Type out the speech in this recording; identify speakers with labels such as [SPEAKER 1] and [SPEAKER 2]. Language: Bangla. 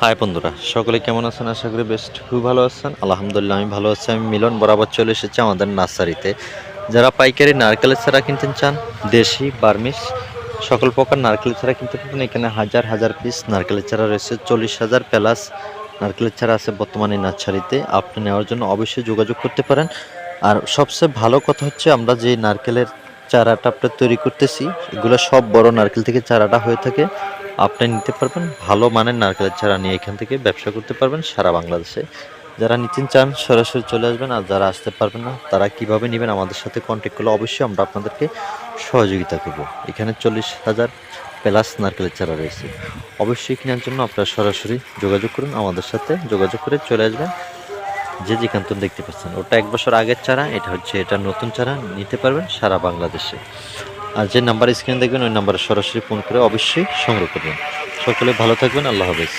[SPEAKER 1] হাই বন্ধুরা, সকলে কেমন আছেন? আশা করি বেস্ট খুব ভালো আছেন। আলহামদুলিল্লাহ, আমি ভালো আছি। আমি মিলন বরাবর চলে এসেছি আমাদের নার্সারিতে। যারা পাইকারি নারকেলের চারা কিনতে চান, দেশি বার্মিস সকল প্রকার নারকেলের চারা কিনতে পারবেন। এখানে হাজার হাজার পিস নারকেলের চারা রয়েছে। চল্লিশ হাজার প্লাস নারকেলের চারা আছে বর্তমানে নার্সারিতে। আপনি নেওয়ার জন্য অবশ্যই যোগাযোগ করতে পারেন। আর সবচেয়ে ভালো কথা হচ্ছে, আমরা যে নারকেলের চারাটা আপনার তৈরি করতেছি, এগুলো সব বড় নারকেল থেকে চারাটা হয়ে থাকে। আপনি নিতে পারবেন ভালো মানের নারকেলের চারা নিয়ে এখান থেকে ব্যবসা করতে পারবেন সারা বাংলাদেশে। যারা নিতে চান, সরাসরি চলে আসবেন আর যারা আসতে পারবেন না, তারা কীভাবে নেবেন আমাদের সাথে কন্ট্যাক্ট করলে অবশ্যই আমরা আপনাদেরকে সহযোগিতা করব। এখানে চল্লিশ হাজার প্লাস নারকেলের চারা রয়েছে। অবশ্যই কেনার জন্য আপনারা সরাসরি যোগাযোগ করুন, আমাদের সাথে যোগাযোগ করে চলে আসবেন। যে যেখান থেকে দেখতে পাচ্ছেন, ওটা এক বছর আগের চারা, এটা হচ্ছে, এটা নতুন চারা, নিতে পারবেন সারা বাংলাদেশে। আর যে নাম্বার স্ক্রিনে দেখবেন, ওই নাম্বারে সরাসরি ফোন করে অবশ্যই সংগ্রহ করবেন। সকলে ভালো থাকবেন, আল্লাহ হাফেজ।